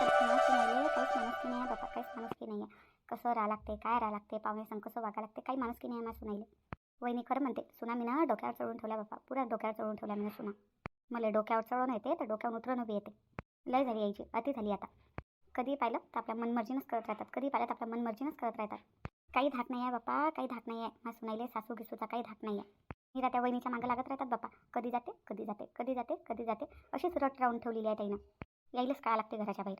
पण माणूस नाही काहीच माणूस की नाही आहे बाबा काहीच माणूस की नाही आहे कसं राहा लागते काय राहा लागते पाहुणे कसं वागा लागते काही माणूस की नाही आहे माझं सुनाईले वहिनी खरं म्हणते सुना मी ना डोक्यावर चढून ठेवला बाबा पुरा डोक्यावर चढून ठेवला मी सुना मला डोक्यावर चढवून येते तर डोक्यावर उतरून उभी येते लय झाली यायची अति झाली आता कधी पाहिलं तर आपल्या मनमर्जीनंच करत राहतात कधी पाहिलं तर आपल्या मनमर्जीनंच करत राहतात काही धाक नाही आहे बाप्पा काही धाक नाही आहे माझ्या सुनाईले सासू गिसूचा काही धाक नाही आहे मी त्या वहिनीच्या मागं लागत राहतात बाप्पा कधी जाते कधी जाते कधी जाते कधी जाते अशीच रट राहून ठेवलेली आहे ताईनं. यायलाच काय लागते घराच्या बाहेर.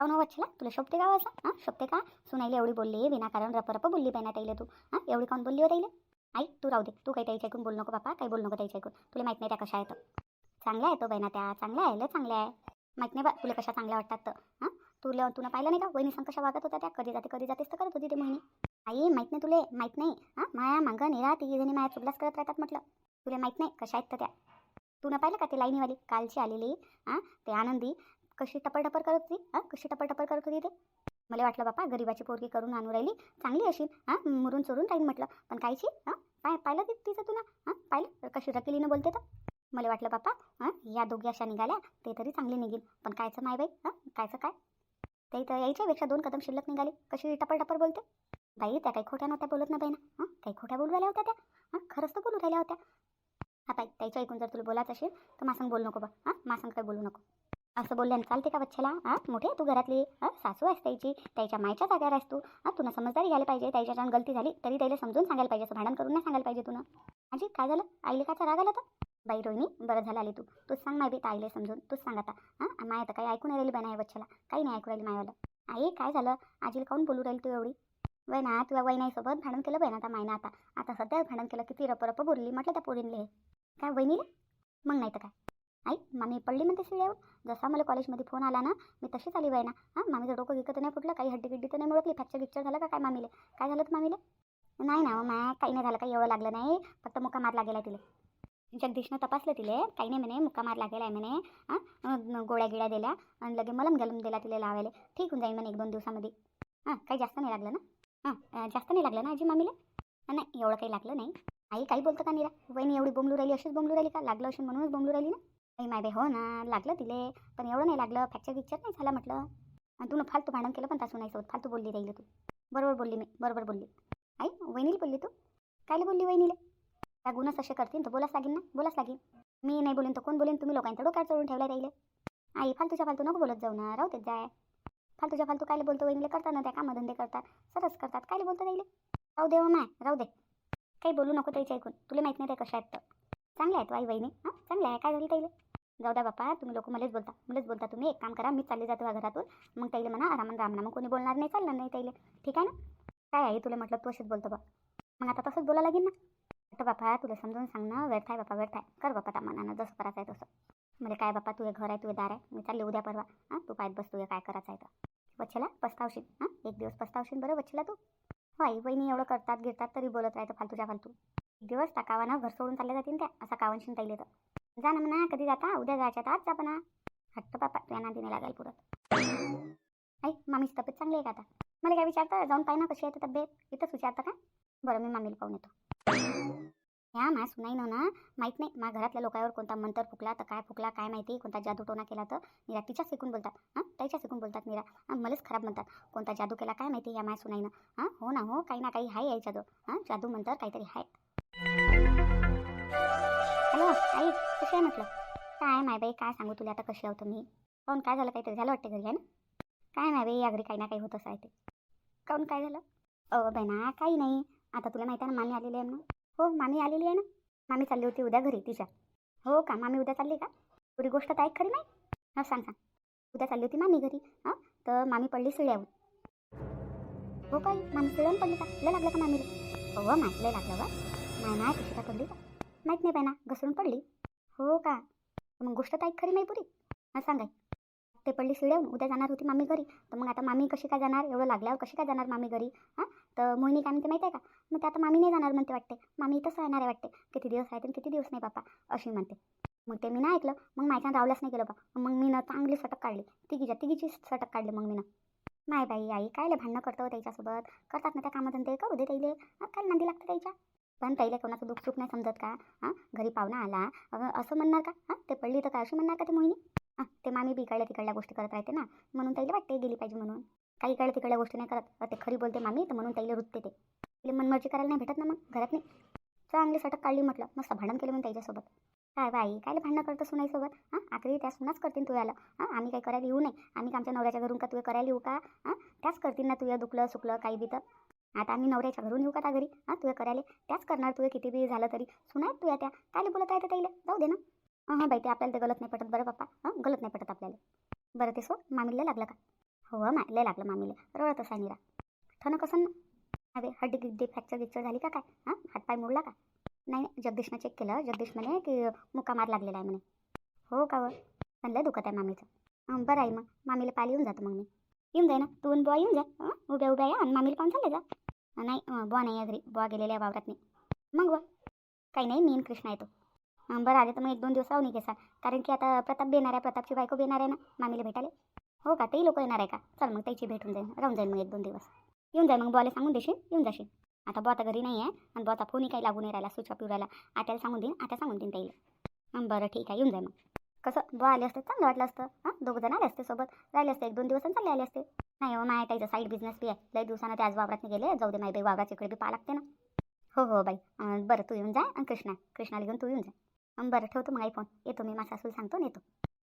हो ना वच्छला तुला शोभते का वाजला हां? शोभते का? सुनाईले एवढी बोलली विनाकारण रपरप बोलली बाई ताईले तू. हां? एवढी कोण बोलली हो ताईले? आई तू राहू दे. तू काही त्याच्या ऐकून बोलू नको बापा काही बोलू नको त्याच्या ऐकून. तुला माहीत नाही त्या कशा आहेत. चांगल्या आहे तो हो बहिणा त्या. चांगल्या आहे लय चांगल्या आहे. माहीत नाही बा तुला कशा चांगल्या वाटतात तर. हां? तुला तुला पाहिलं नाही का? वहिनी सांग कशा वागत होत्या त्या? कधी जाते कधी जातेच तर करत होती ते मोहिनी. आई माहीत नाही तुले माहीत नाही. हां? माया मागं निरा तिघी जणी माया चुकलाच करत राहतात म्हटलं. तुला माहीत नाही कशा आहेत तर त्या. तू पाहिलं का ते लाईनीवाली? कालची आलेली. हां ते आनंदी. कशी टपर टपर करत होती? हां कशी टपर टपर करत होती ते? मला वाटलं बापा गरीबाची पोरगी करून आणू राहिली. चांगली अशी हां मुरून चोरून राहीन म्हटलं. पण कायची? हां पाय पाहिलं ते तिचं तुला? हां पाहिलं? कशी रकिलीनं बोलते तर? मला वाटलं बापा हां या दोघी अशा निघाल्या ते तरी चांगली निघेल पण कायचं माय बाई? हां कायचं काय? ते तर यायच्यापेक्षा दोन कदम शिल्लक निघाले. कशी टपर टपर बोलते? बाई त्या काही खोट्या नव्हत्या बोलत ना बाई ना हां काही खोट्या बोलू राहिल्या होत्या त्या? हां खरंच तर बोलू राहिल्या होत्या. हा बाई त्याच्या ऐकून जर तुला बोलायचं असेल तर मासंग बोलू नको बा. हां? मासंग काय बोलू नको. असं बोलल्यानं चालते का बच्च्याला? हां? मोठे? तू घरातली? हां? सासू आहेस त्याची? त्याच्या मायच्या जाग्यावर आहेस तू? हां? तुला समजदारी घ्यायला पाहिजे त्याच्यानं गलती झाली तरी त्याला समजून सांगायला पाहिजे असं भांडण करून नाही सांगायला पाहिजे तुला. आजी काय झालं? आईले काचा राग आला तर? बाई रोहिणी बरं झालं आली तू. तूच सांग माय बी ताईले समजून. तूच सांग आता. हां? माय आता काही ऐकून राहिली नाही बच्च्याला. काही नाही ऐकू राहिली मायवाला. आई काय झालं? आजीला काऊन बोलू राहील तू एवढी? वय ना तुला वाई नाही सोबत भांडण केलं बहिण आता मायना आता. आता सध्या भांडण केलं किती रप रप बोलली. म्हटलं त्या पोरींले काय वहिनीला? मग नाही तर काय. आई मामी पडली म्हणते शिळ्यावर. जसा मला कॉलेजमध्ये फोन आला ना मी तशीच आली बाई ना हां मामीचं डोकं विकत नाही फुटलं काही हड्डी गिड्डी तर नाही मिळतली फ्रॅक्चर गिक्चर झालं का काय मामीले? काय झालं तर मामीले? नाही ना मा काही नाही झालं काही एवढं लागलं नाही. फक्त मुक्का मार लागेला तिले. जगदीशनं तपासलं तिले काही नाही म्हणे मुक्का मार लागेला आहे म्हणे. हां गोळ्या गिळ्या दिल्या आणि लगे मलम गलम दिला तिला लावायला. ठीक होऊन जाईल म्हणे एक दोन दिवसामध्ये. हां काही जास्त नाही लागलं ना? हां जास्त नाही लागलं ना आजी मामीला? नाही एवढं काही लागलं नाही. आई काही बोलतं का निरा? वहिनी एवढी बोंबलू राहिली अशीच बोंबलू राहिली का? लागलं असेल म्हणूनच बोंबलू राहिली ना? नाही माय बाई हो ना लागलं तिले. पण एवढं नाही लागलं. फ्रॅक्चर विक्चर नाही झालं म्हटलं. आणि तू फालतू भांडण केलं पण तासू नाही सोबत फालतू बोलली राहिली तू. बरोबर बोलली मी. बरोबर बोलली. आई वहिनीला बोलली तू? कायला बोलली वहिनीला? त्या गुन्हाच असे करतील तर बोलाच लागेल ना. बोलाच लागेल. मी नाही बोलेन तर कोण बोलेन? तुम्ही लोकांचं डोक्यात चढून ठेवला राहिले. आई फालतूच्या फालतू नको बोलत जाऊ ना. राहू देत जाय फालतूच्या फालतू कायला बोलतो वहिनीला? करतात ना त्या कामधंदे करतात. सरस करतात. कायला बोलतो राहिले? राहू दे हो माय. राहू दे. काही बोलू नको त्याच्या ऐकून. तुला माहीत नाही त्या कशा आहेत तर. चांगल्या आहेत आई वहिनी हां? चांगल्या आहे. काय झाली ताईले? जाऊ द्या बापा तुम्ही लोक मलाच बोलता. मलाच बोलता तुम्ही. एक काम करा मी चालले जातो घरातून. मग ताईले म्हणा आरामान रामना मग कोणी बोलणार नाही चालणार नाही ताईले. ठीक आहे ना? काय आहे तुला म्हटलं तू असेच बोलतो बा. मग आता तसंच बोला लागेल ना? आता बापा तुला समजून सांग ना व्यर्थ आहे बापा व्यर्थ आहे. कर बापा त्या मनानं जसं करायचं आहे तसं. म्हणजे काय बापा तुझे घर आहे तुझे दार आहे. मी चालले उद्या परवा. हां? तू पायत बस तुझे काय करायचं आहे तर. वच्छला पस्तावशील हां? एक दिवस पस्तावशील बरं वच्छला तू. आई बहिणी एवढं करतात गिरतात तरी बोलत राहतं फालतूच्या फालतू. एक दिवस त्या कावानं घर सोडून चालले जातील त्या असा कावनशीन येईल तर. जा ना म्हणा कधी जाता? उद्या जायच्या तर आज जा म्हणा. हट्ट बापा तुझ्या नादीने लागाल पुरत. आई मामीची तब्येत चांगली आहे का आता? मला काय विचारतं? जाऊन पाहिजे ना कशी आहे तर तब्येत? इथंच विचारतं का? बरं मी मामीला पाहून येतो. ह्या मा सुनाईनं ना माहीत नाही. मा घरातल्या लोकांवर कोणता मंतर फुकला तर काय फुकला काय माहिती? कोणता जादू टोना केला तर? निरा तिच्याच शिकून बोलतात. हां? त्याच्या शिकून बोलतात निरा हां? मलाच खराब म्हणतात. कोणता जादू केला काय माहिती? या माय सुनाईनं हां? हो ना हो काही ना काही आहे जादू हां? जादू म्हणतात काहीतरी आहे हॅलो आई कशी आहे म्हटलं? काय माय बाई काय सांगू तुला? आता कशी आहोत तुम्ही? काऊन काय झालं काहीतरी? झालं वाटतं घरी आहे ना? काय माय बाई या घरी काही ना काही होत असं आहे ते. काऊन काय झालं? अ बहिणा काही नाही. आता तुला माहिती आहे ना मान्य आलेली आहे ना हो मामी आलेली आहे ना. मामी चालली होती उद्या घरी तिच्या. हो का? मामी उद्या चालली का? पुरी गोष्ट तर ऐक खरी नाही हां सांग सांग. उद्या चालली होती मामी घरी. हां तर मामी पडली सिळ्यावर हो काय मामी सिळ्यावर पडली का? लय लागलं का मामीला? हो माहीत लय लागलं वा नाही नाही कशी का पडली का? माहीत नाही ना घसरून पडली. हो का? मग गोष्ट तर ऐक खरी नाही पुरी. हां सांगाय ते पडली सिळ्यावर उद्या जाणार होती मामी घरी. तर मग आता मामी कशी काय जाणार? एवढं लागल्यावर कशी काय जाणार मामी घरी? हां? तर मोहिनी काय म्हणते माहिती आहे का? मग ते आता मामी नाही जाणार म्हणते वाटते. मामी इथंच राहणार आहे वाटते. किती दिवस राहते आणि किती दिवस नाही बापा? अशी म्हणते. मग ते मी ना ऐकलं. मग माझ्या रावल्याच नाही केलं बा. मग मी ना चांगली सटक काढली. तिघीच्या तिघीची सटक काढली मग मी ना. नाही बाई आई कायले भांडणं करतो हो त्याच्यासोबत? करतात ना त्या कामधंदे. करू दे त्याईले काय नांदी लागतं त्याच्या पण त्याईले कोणाचं दुःख सुख नाही समजत का? हां? घरी पाहुणा आला. अगं असं म्हणणार का? हां? ते पडली तर काय? अशी म्हणणार का ते मोहिनी? हां ते मामी बी इकडल्या तिकडल्या गोष्टी करत राहते ना म्हणून त्याला वाटते गेली पाहिजे म्हणून. काही इकडल्या तिकडल्या गोष्टी नाही करत ते खरी बोलते मामी तर म्हणून त्याला रुतते ते. तिला मनमर्जी करायला नाही भेटत ना मग घरात नाही. चांगली सटक काढली म्हटलं मस्त भांडण केलं मी त्याच्यासोबत. काय बाई कायले भांडणं करतं सुनाईसोबत? हां आखरी त्या सुनाच करतील तू याला. हां आम्ही काही करायला येऊ नये आम्ही आमच्या नवऱ्याच्या घरून का तुला करायला येऊ का? हां त्याच करतील ना तुझं दुखलं सुकलं काही बी तर. आता आम्ही नवऱ्याच्या घरून येऊ का त्या घरी? हां तुया करायला? त्याच करणार तुया किती बी झालं तरी. सुनाय तुया त्या. कायले बोलत राहते त्याला? जाऊ दे ना. हां हां बाई ते आपल्याला ते गलत नाही पटत. बरं पप्पा. हां गलत नाही पटत आपल्याला. बरं ते सो मामीला लागलं का? हो मा लय लागलं मामीला. रळत असा निरा. ठणं कसं ना अरे हड्डी गिड्डी फ्रॅक्चर गिक्चर झाली का काय? हां हातपाय मोडला का? नाही जगदीशनं चेक केलं. जगदीश म्हणे की मुक्का मार लागलेला आहे म्हणे. हो का व? लय दुखत आहे मामीचं. बरं आहे मग. मामीला पाली येऊन जातो मग मी. येऊन जाय ना. तू आणि बुवा येऊन जा. उभ्या उभ्या या आणि मामीला पाहून चालले जा. नाही बुवा नाही आहे घरी बुवा गेलेल्या वावरात नाही मग व? काही नाही मी कृष्णा येतो. बरं आले तर मग एक दोन दिवस राहून घेसा कारण की आता प्रताप येणार आहे प्रतापची बायको येणार आहे ना मामीला भेटायला. हो का? तेही लोक येणार आहे का? चल मग त्याची भेटून जाईल राहून जाईल मग एक दोन दिवस. येऊन जाईल मग बुवाला सांगून देशील? येऊन जाशील. आता बुवा आता घरी नाही आहे आणि बुवाचा फोनही काही लागून नाही राहिला स्विच ऑफ राहिला. आत्याला सांगून देईन आता सांगून देईन त्याला. बरं ठीक आहे येऊन जाय मग. कसं? बुवा आले असते चांगलं वाटलं असतं. हां दोघं जण आले असते सोबत. राहिले असते एक दोन दिवस आणि चालले आले असते. नाही हो माय त्याचं साईड बिझनेस बी आहे. लई दिवसानं ते आज वावरात गेले. जाऊ दे माय बाई वावराच्या इकडे बी पाहा लागते ना. हो हो बाई. बरं तू येऊन जाय आणि कृष्णा कृष्णाला घेऊन तू येऊन जा. बरं ठेवतो मग फोन येतो मी माझा सासूला सांगतो नेतो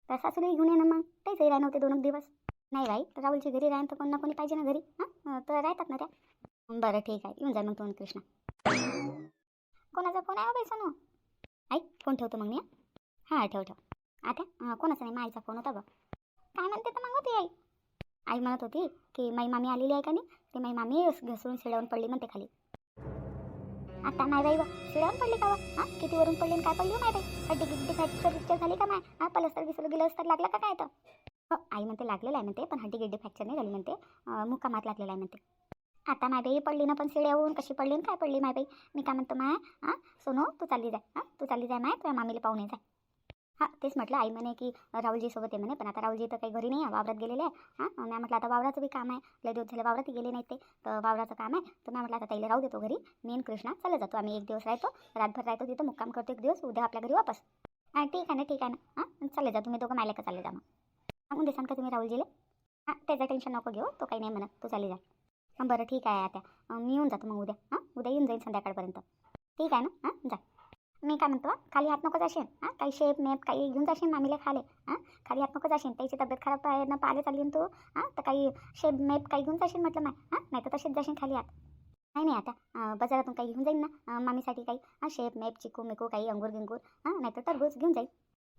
तर सासूलाही घेऊन ये ना मग. तेच राह होते दोन दिवस. नाही बाई राहुलची घरी राहीन तर कोण ना कोणी पाहिजे ना घरी. हां? तर राहतात ना त्या. बरं ठीक आहे येऊन जा मग तू कृष्ण कृष्णा. कोणाचा फोन आहे हो बाई सोनू? आई फोन ठेवतो मग मी हां? ठेव ठेव. आता? कोणाचा नाही माईचा फोन होता बघ काय म्हणते तर मग होती आई? आई म्हणत होती की माई मामी आलेली आहे का नाही? ते माई मामी घसरून शिळवून पडली म्हणते खाली. आता नाही बाई बा पडले पडली का बा हां किती वरून पडले काय पडली हो नाही बाई? हड्डी गिड्डी फ्रॅक्चर फ्रॅक्चर झाली का माय? हां पलस्तर गिसलं गेलं तर लागलं का काय तर? हो आई म्हणते लागलेलं आहे म्हणते पण हड्डी गिड्डी फ्रॅक्चर नाही झाली म्हणते. मुक्कामात लागलेला आहे म्हणते. आता माय बाई पडली ना पण शिड्यावरून कशी पडली ना काय पडली माय बाई? मी काय म्हणतो माय हां सोनू तू चालली जाय हां तू चालली जाय माय तुझ्या मामीला पाहुणे जाय. हां तेच म्हटलं आई म्हणे की राहुलजीसोबत आहे म्हणे पण आता राहुलजी तर काही घरी नाही आहे वावरात गेलेले आहे. हां मी म्हटलं आता वावराचं बी काम आहे. लय दिवस झाले वावरात गेले नाहीत ते तर वावराचं काम आहे. तर मी म्हटलं आता ताईला राहू देतो घरी. मी कृष्णा चालत जातो. आम्ही एक दिवस राहतो रातभर राहतो तिथं मुक्काम करतो एक दिवस उद्या आपल्या घरी वापस. हां ठीक आहे ना ठीक आहे ना. हां चालले जा तुम्ही दोघं मायला का चालले जा मग. सांगून देसान का तुम्ही राहुलजीला? हां त्याचं टेन्शन नको घेऊ तो काही नाही म्हणत तू चालली जा. हां बरं ठीक आहे आता. मी येऊन जातो मग उद्या. हां उद्या येऊन जाईन संध्याकाळपर्यंत. ठीक आहे ना? हां जा. मी काय म्हणतो खाली हात नको जाशील हां? काही शेप मेप काही घेऊन जाशील मामीला खाले हां? खाली हात नको जाशील त्याची तब्येत खराब आहे ना पाहिले चालली तू हां? तर काही शेप मेप काही घेऊन जाशील म्हटलं माय हां? नाही तर तशीच जाशील खाली हात. नाही नाही आता बाजारातून काही घेऊन जाईन ना मामीसाठी काही हां? शेप मेप चिकू मिकू काही अंगूर गिंगूर हां? नाही तर टरबूज घेऊन जाईन.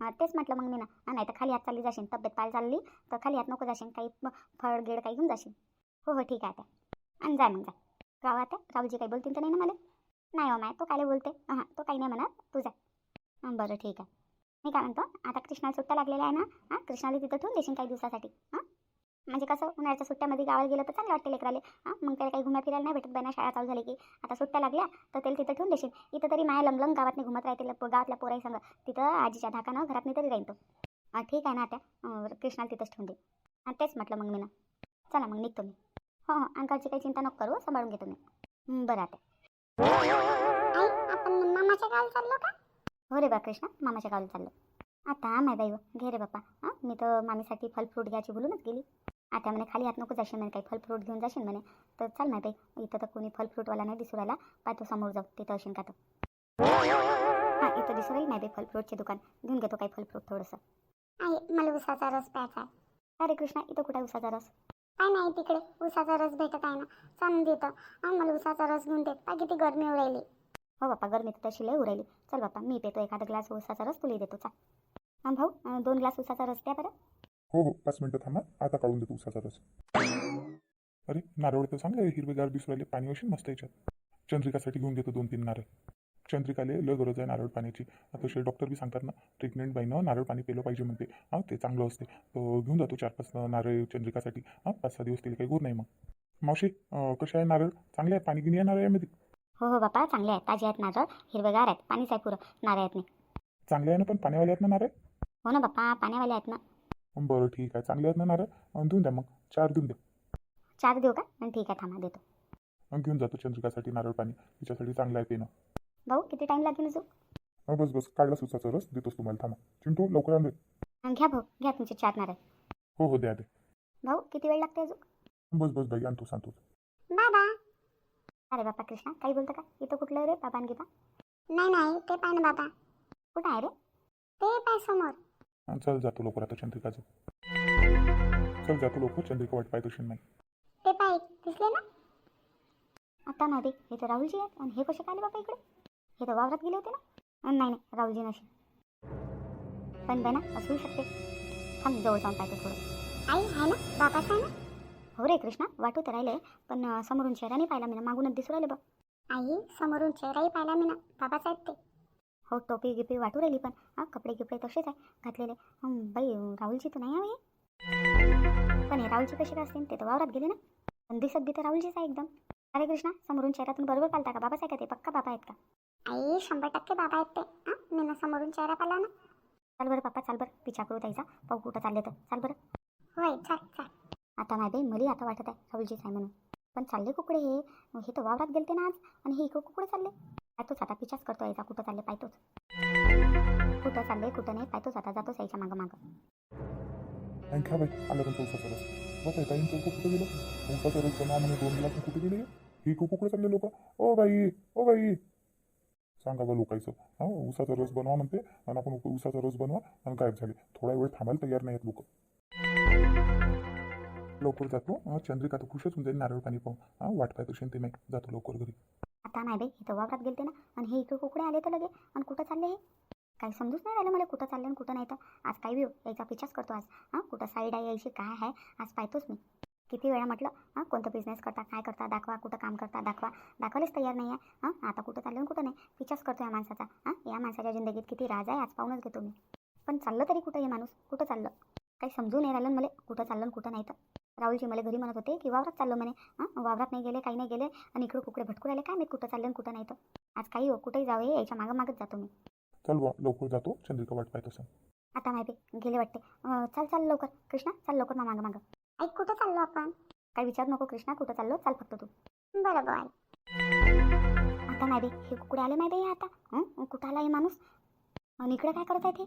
हां तेच म्हटलं मग मी ना हां? नाही तर खाली हात चालली जाशील तब्येत पाय चालली तर खाली हात नको जाशील काही फळ गेड काही घेऊन जाशील. हो हो ठीक आहे आता. आणि जाय मग जा. राव आता राहुलजी काही बोलतील तर नाही ना मला? नाही हो माय तो काय बोलते हां तो काही नाही म्हणत. तुझा बरं ठीक आहे. मी काय म्हणतो आता कृष्णाला सुट्ट्या लागलेल्या आहे ना हां कृष्णाला तिथं ठेवून देशील काही दिवसासाठी हां म्हणजे कसं उन्हाळ्याच्या सुट्ट्यामध्ये गावाला गेलं तर चांगलं वाटते लेकराले हां मग त्याला काही घुम्या फिरायला नाही भेटत बाई ना शाळा चालू झाली की. आता सुट्ट्या लागल्या तर त्याला तिथं ठेवून देशील. इथं तरी माया लंगलंग गावात घुमत राहते गावातल्या पोराई संग. तिथं आजीच्या धाकानं घरात नाही तरी राहीन तो. ठीक आहे ना आता कृष्णाला तिथंच ठेवून दे. हां तेच म्हटलं मग मी ना चला मग निघतो मी. हो हो अंकाची काही चिंता नको करू सांभाळून घेतो मी. बरं आता आपण मामाच्या गावाला चाललो का? हो रे बा कृष्णा मामाच्या गावाला चाललो. आता माय बाई घे रे बाप्पा. हां मी तर मामीसाठी फल फ्रूट घ्यायची बोलूनच गेली. आता म्हणे खाली हात नको जाशील म्हणे काही फल फ्रूट घेऊन जाशील म्हणे. तर चाल माय बाई इथं तर कोणी फल फ्रूटवाला नाही दिसू राहिला. पाय तो समोर जाऊ तिथं असेल का तो हां इथं दिसू राहील माय बाई फल फ्रूटचे दुकान. घेऊन घेतो काही फल फ्रूट थोडंसं. आहे मला उसाचा रस प्यायचा अरे कृष्णा इथं कुठं उसाचा रस? काय नाही तिकडे उसाचा रस भेटत आहे ना. सांग देतं. हां मला उसाचा रस घेऊन दे काय किती गरमी उरायली हो बाप्पा गरमी तर तशी लय उरायली चल बाप्पा मी पितो एखादा ग्लास उसाचा रस तुला देतो. चाल. हां भाऊ दोन ग्लास उसाचा रस द्या बरं. हो हो पाच मिनटं थांबा. आता काढून देतो उसाचा रस. अरे नारळ तर चांगले हिरवेगार दिसू राहिले. पाणी असेल मस्त याच्यात. चंद्रिकासाठी घेऊन देतो दोन तीन नारळ. चंद्रिकाले लय गरज आहे नारळ पाण्याची. आता डॉक्टर बी सांगतात ना प्रेग्नेंट बाईनं नारळ पाणी पिलं पाहिजे म्हणते. हां ते चांगलं असते. तर घेऊन जातो चार पाच नारळ चंद्रिकासाठी. हां पाच सहा दिवस तिला काही गुर नाही मग. मावशी कसे आहे नारळ? चांगले आहे पाणी गिनी आहे नारळामध्ये? हो हो बाप्पा चांगले आहेत. ताजे आहेत नारळ हिरवेगार आहेत. पाणीच आहे पुरं नारळ आहेत नाही. चांगले आहे ना पण पाण्यावाले आहेत ना नारळ? हो ना बाप्पा पाण्यावाले आहेत ना. बरं ठीक आहे. चांगले आहेत ना नारळ? अं, देऊन द्या मग. चार देऊन द्या. चार देऊ का? ठीक आहे थांबा देतो. अं, घेऊन जातो चंद्रिकासाठी नारळ पाणी. तिच्यासाठी चांगलं आहे पिणं. भाऊ किती टाईम लागेल अजून? अं, बस बस. काढला सुसाचा रस. देतोस तुम्हाला. थांबा. चिंटू लवकर आणून दे. घ्या भाऊ. घ्या तुमचे चार नारळ. हो हो द्या दे भाऊ किती वेळ लागते अजून? बस बस बाई. आणतो सांगतो. बाबा. अरे बापा कृष्णा काही बोलतं का? इथं कुठलं रे? बाबा आणि गीता नाही नाही. ते पाय ना बाबा. कुठं आहे रे? ते पाय समोर. हा, चल जातो लवकर आता चंद्रिकाचं चल जातो लवकर. चंद्रिका वाट पाहत असेल नाही ते पाय दिसले ना? आता नाही रे. हे तर राहुलजी आहेत. आणि हे कसे काय आले बाबा इकडे? हे तर वावरात गेले होते ना. नाही नाही राहुलजी नशी पण बाई ना असू शकते. थांब जवळ जाऊन पाहतो थोडं. आई आहे ना? बाबाच आहे ना? हो रे कृष्णा वाटू तर राहिले पण समोरून चेहरा नाही पाहिला मी ना. मागूनच दिसू राहिले बघ. आई समोरून चेहराही पाहिला मी ना. बाबाच आहेत ते. हो टोपी गिपी वाटू राहिली पण हां कपडे गिपडे तसेच आहे घातलेले. बाई राहुलजी तर नाही हवे. पण हे राहुलजी कसे काय असतील? ते तर वावरात गेले ना. पण दिसत बी तर राहुलजीच आहे एकदम. अरे कृष्णा समोरून चेहऱ्यातून बरोबर पालता का? बाबाच आहे का ते? पक्का बाबा आहेत का? आई शंभर टक्के बाबा आहेत ते. हां मी ना समोरून चेहरा पाला ना. चाल बरं पप्पा चाल बरं. पिछा करू ताईचा. पाहू कुठं चालले तर. चाल बरं. होय चाल चाल. आता नाही बाई मला आता वाटत आहे राहुलजीच आहे म्हणून. पण चालले कुकडे हे. हे तर वावरात गेलते ना आज. आणि हे इकडं कुकडे चालले. पाहतोच आता पिछाच करतो यायचा कुठं चालले पाहतोच. कुठं चालले कुठं नाही पाहतोच आता. जातोच यायच्या मागं मागं. बाई आलं पण कुठे गेलो. म्हणे दोन कुठे गेले? ही चालले लोक. O by O by. सांगा बा लोकांचं. हा उसाचा रस बनवा म्हणते आणि आपण उसाचा रस बनवा आणि गायब झाले. थोडा वेळ थांबायला तयार नाहीत लोक. लवकर जातो. चंद्रिका तर खुशच होऊन जाईल. नारळ पाणी पाहून. हा वाट पाहत असेल ते नाही जातो लवकर घरी. आता नाही बाई इथं वावरात गेलते ना. आणि हे इकडे कुकडे आले तर लगे. आणि कुठं चालले हे? काही समजूच नाही राहिलं मला कुठं चाललं आणि कुठं नाही तर. आज काही बी यायचा पिछाच करतो आज. हां कुठं साईड आहे यायची काय आहे? आज पाहतोच मी. किती वेळा म्हटलं हां कोणतं बिझनेस करता काय करता दाखवा कुठं काम करता दाखवा दाखवायलाच तयार नाही आहे हां आता कुठं चाललं कुठं नाही. पिछाच करतो या माणसाचा हां या माणसाच्या जिंदगीत किती राज आहे आज पाहूनच घेतो मी. पण चाललं तरी कुठं हे माणूस? कुठं चाललं? काही समजून नाही राहिलं मला कुठं चाललं कुठं नाही तर. राहुलजी मला घरी म्हणत होते की वावरात चाललो म्हणे हां वावरात नाही गेले काही नाही गेले आणि इकडे कुकडे भटकू राहिले काय मी कुठं चाललं कुठं नाही तर? आज काही हो कुठेही जावे याच्या मागं मागत जातो मी. चल लवकर जातो चंद्रिका वाट पाहत आता माहिती गेले वाटते. चाल चाल लवकर. कृष्णा चाल लवकर मागं मागं. ऐक कुठं चाललो आपण? काही विचार नको कृष्णा कुठं चाललो? चाल फक्त तू. बरं बरं आता नाही हे कुकडे आले माहिती आहे आता? हं? कुठं आला हे माणूस? आणि इकडे काय करत आहे ते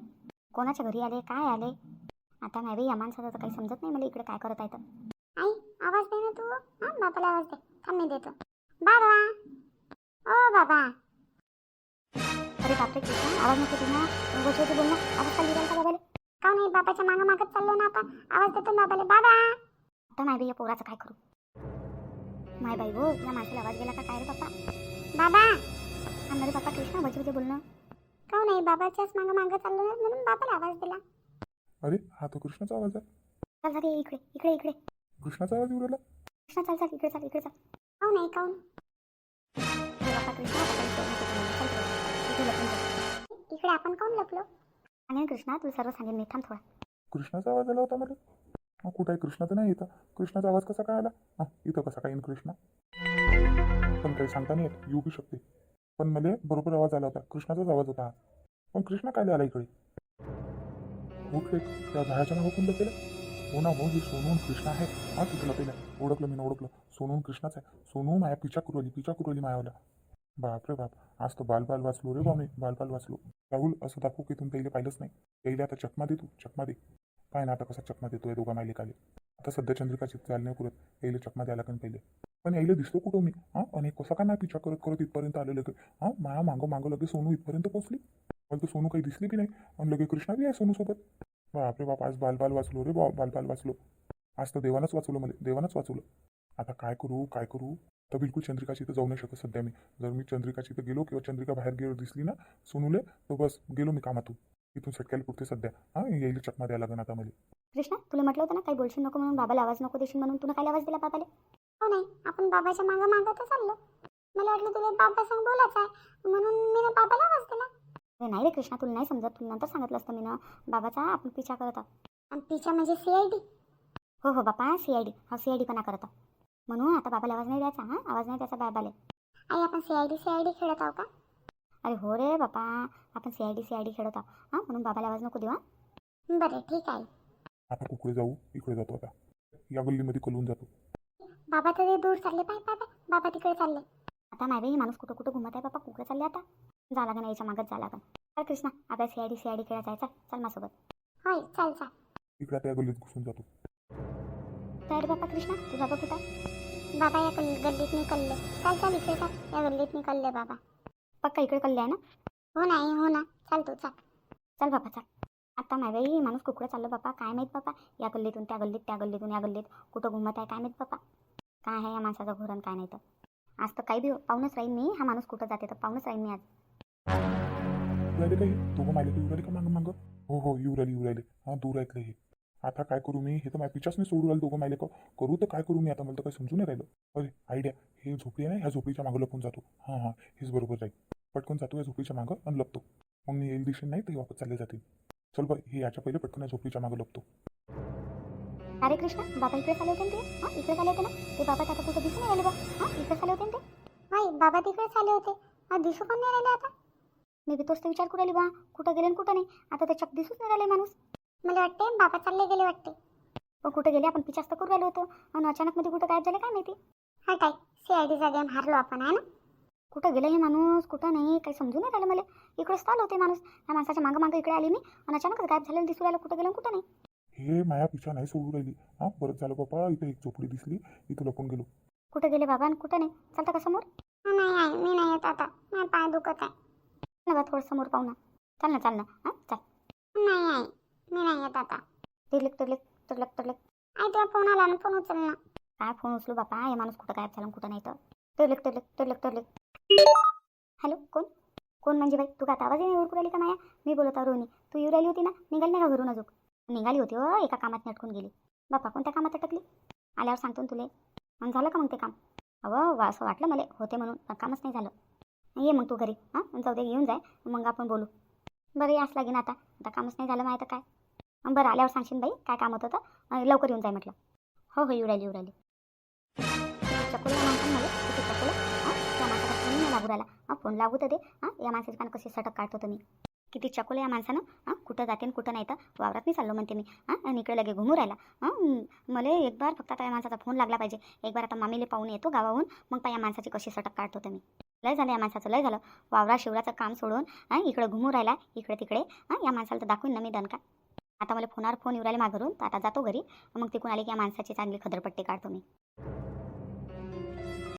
कोणाच्या घरी आले? काय आले? आता नाही या माणसाचं तर काही समजत नाही मला इकडे काय करत आहे तर आई आवाज दे ना तू हां? बाबाला आवाज दे. थांब मी देतो. बाबा ओ बाबा. अरे बापरे कृष्णा आवाज नको गोष्टी बोल ना आवाज चालली का बाबाले? का नाही बाबाच्या मागं मागत चाललो ना आपण आवाज देतो ना बाबाले बाबा आता माय बाई या पोराचं काय करू माय बाई हो या माणसाला आवाज गेला का काय रे बाबा बाबा अरे बाबा कृष्णा बजे बजे बोलणं का नाही बाबाच्याच मागं मागं चाललो ना म्हणून बाबाला आवाज दिला अरे हा तो कृष्णाचा आवाज आहे चल ये इकडे इकडे इकडे कृष्णाचा आवाज राहिला कृष्णा चाल चाल इकडे चाल इकडे चाल काऊन नाही काऊन जा. इकडे आपण काऊन लपलो आणि कृष्णा तू सर्व सांगेल मी थांब थोडा. कृष्णाचा आवाज आला होता मला हा कुठं आहे कृष्णाचा नाही येतं कृष्णाचा आवाज कसा काय आला? हा इथं कसा काय येईन कृष्णा? पण काही सांगता नाही येत. येऊ बी शकते. पण मला बरोबर आवाज आला होता. कृष्णाचाच आवाज होता हा. पण कृष्णा काय आला इकडे? उठले त्या झाडाच्या नाव कोण लपेलं हो ना हो ही सोनून कृष्णा आहे. हा तिथं लपेलं ओळखलं मी ओळखलं. सोनून कृष्णाच आहे. सोनू माया पिचा कुरवली पिचा कुरवली मायावला. बाप रे बाप. आज तो बाल बाल वाचलो रे बा मी. बाल बाल वाचलो. राहुल असं दाखवू की तुम्ही पहिले पाहिलंच नाही. पहिले आता चकमा दे तू चकमा दे. पाय ना आता कसा चकमा देतोय दोघा मायले काले आता सध्या चंद्रिकाची चाल नाही पुरत. यायला चकमा द्यायला पण पहिले. पण यायला दिसतो कुठं मी? हां? आणि कसा काय नाही पिछा करत करत इथपर्यंत आलेलं लगे हां? माया मागं मागं लगे सोनू इथपर्यंत पोहोचली. मला तर सोनू काही दिसली बी नाही. आणि लगे कृष्णा बी आहे सोनूसोबत. बापरे बाप आज बालबाल वाचलो रे बा बालबाल वाचलो. आज तर देवानंच वाचवलं मला. देवानंच वाचवलं आता काय करू काय करू? तर बिलकुल चंद्रिकाची तर जाऊ नाही शकत सध्या मी. जर मी चंद्रिकाची तर गेलो किंवा चंद्रिका बाहेर गेलो दिसली ना सोनूले तर बस गेलो मी कामातून. इथून सटक्याला पुरते सध्या. हां येईल चकमा द्यायला लागेल आता मला. कृष्णा तुला म्हटलं होतं ना काही बोलशील नको म्हणून बाबाला आवाज नको देशील म्हणून तुला काय आवाज दिला बाबाला? हो नाही आपण बाबाच्या मागं मागं तर चाललो. मला वाटलं तुला बाबा संग बोलायचं आहे म्हणून मी ना बाबाला आवाज दिला. अरे नाही रे कृष्णा तुला नाही समजत. तुला नंतर सांगितलं असतं मी ना बाबाचा आपण पिछा करत आहोत. पिछा म्हणजे सी आय डी हो हो बापा सी आय डी हा सी आय डी पणा करत आहोत. म्हणून आता बाबाला आवाज नाही द्यायचा हां? आवाज नाही द्यायचा बाबाले. आई आपण C I D C I D खेळत आहो का? अरे हो रे बापा आपण C I D C I D खेळत आहोत हां म्हणून बाबाला आवाज नको देऊ हां? बरं ठीक आहे. आता कुकडे जाऊ इकडे जातो आता. या गल्लीमध्ये कलून जातो. बाबा तर दूर चालले पाय पाय पाय. बाबा तिकडे चालले. आता माय माणूस कुठं कुठं घुमत आहे बाबा? कुठे चालले आता? जा लागन याच्या मागत जा लागन. चल कृष्णा आपल्या C I D C I D खेळा जायचा चल माझ्यासोबत. होय चल चल इकडे त्या गल्लीत घुसून जातो. तर बापा कृष्णा तू बाबा कुठं बाबा या कल गल्लीत निकलले. चाल चाल इकडे चाल. या गल्लीत निकलले बाबा. पक्का इकडे कल्ले आहे ना? हो नाही हो ना. चाल तू चल. चल बाबा चाल. आता मायबाई माणूस कुकडं चाललो बापा. काय माहीत बापा? या गल्लीतून त्या गल्लीत त्या गल्लीतून या गल्लीत. कुठं घुमत आहे काय माहीत बापा? काय आहे या माणसाचं घोरण काय नाही तर. आज तर काही बी पाहूनच राहीन मी. हा माणूस कुठं जाते तर पाहूनच राहीन मी आज. काही? तू मागे तू मागं मागं? हो हो येऊ राहिले येऊ राहिले. हां दूर ऐकलं हे आता काय करू मी? हे तर माझ्या पिचाच नाही सोडू राहिलं दोघं माहिले का करू तर काय करू मी? आता मला तर काही समजून नाही राहिलं. अरे आयडिया हे झोपडी आहे ना? ह्या झोपडीच्या मागं लपून जातो. हां हां. हेच बरोबर राहील. पटकन जातो या झोपडीच्या मागं आणि लपतो. मग मी येईल दिशेने नाही तर वापस चालले जातील. चल बाय हे याच्या पहिले पटकन या झोपडीच्या मागं लपतो. अरे कृष्णा बाबा इकडे चालले होते ते? हां इकडे चालले होते ना? ते बाबा आता कुठं दिसून नाही राहिले बा हां इकडे चालले होते ते? नाही बाबा तिकडे चालले होते. हां दिसू पण नाही राहिले आता? मी बी तोच तर विचार करू राहिली बा. कुठं गेले कुठं नाही? आता त्याच्यात चक दिसूच नाही राहिले माणूस. मला वाटते बाबा चालले गेले वाटते. पण कुठे गेले? आपण पिचाच तर करू राहिलो होतो. आणि अचानक मध्ये कुठं गायब झाले काय माहिती? हा काय सी आय डीचा गेम हारलो आपण आहे ना? कुठं गेलं हे माणूस? कुठं नाही? काही समजून नाही राहिलं मला. इकडेच चालू होते माणूस. या माणसाच्या मागं मागं इकडे आली मी. आणि अचानकच गायब झालेलं दिसू राहिलं कुठं गेलं आणि कुठं नाही. हे माया पिछा नाही सोडू राहिली. हां बरं झालं बाबा. इथे एक झोपडी दिसली. इथं लपून गेलो. कुठं गेले बाबा आणि कुठं नाही? चालतं का समोर? नाही आहे. मी नाही येत आता. माझा पाय दुखत आहे. ना बा थोडं समोर पाहू ना. चाल ना चाल ना. हां चाल. नाही आहे. मी नाही येत आता. तिरलेक तिरलेक तिरलेक तिरलेक. आई तुला फोन आला ना फोन उचल ना काय फोन उचलू बापा? हे माणूस कुठं गायब झाला कुठं नाही तर? तिरलेक तिरलेक तिरलेक तिरलेक. हॅलो कोण? कोण म्हणजे बाई? तू का आता आवाज नाही ओळखू राहिली का माया? मी बोलत आहो रोहिणी. तू येऊ राहिली होती ना? निघाली नाही का घरून अजून? निघाली होती हो एका कामात नटकून गेली. बापा कोणत्या कामात अटकली? आल्यावर सांगतो ना तुले. आणि झालं का मग ते काम? अहो वा असं वाटलं मला. होते म्हणून पण कामच नाही झालं. ये मग तू घरी. हां जाऊ दे येऊन जाय. मग आपण बोलू. बरं यास लागेन आता. आता कामच नाही झालं माहिती काय? बरं आल्यावर सांगशील बाई काय काम होतं तर लवकर येऊन जाय म्हटलं. हो हो येऊ राहिली येऊ राहिली. चकोला माणसानं मला किती चकोला? माणसाला फोन नाही लागू राहिला. हां फोन लागू तर दे. हां या माणसाची पण कशी सटक काढतो तुम्ही किती चकोले या माणसानं? हां कुठं जाते आणि कुठं नाही तर वावरात नाही चाललो म्हणते मी. हां आणि इकडे लगे घुमू राहिला. हां मला एक बार फक्त आता या माणसाचा फोन लागला पाहिजे. एक बार आता मामीले पाहून येतो गावाहून. मग पा या माणसाची कशी सटक काढतो तुम्ही लय झालं या माणसाचं लय झालं. वावरा शिवराचं काम सोडून हां इकडं घुमू राहिला इकडे तिकडे. हां या माणसाला तर दाखवून ना मी दणका. आता मला फोनावर फोन येऊ राहिले माघरून तर आता जातो घरी. मग तिकडून आले की या माणसाची चांगली खदरपट्टी काढतो मी.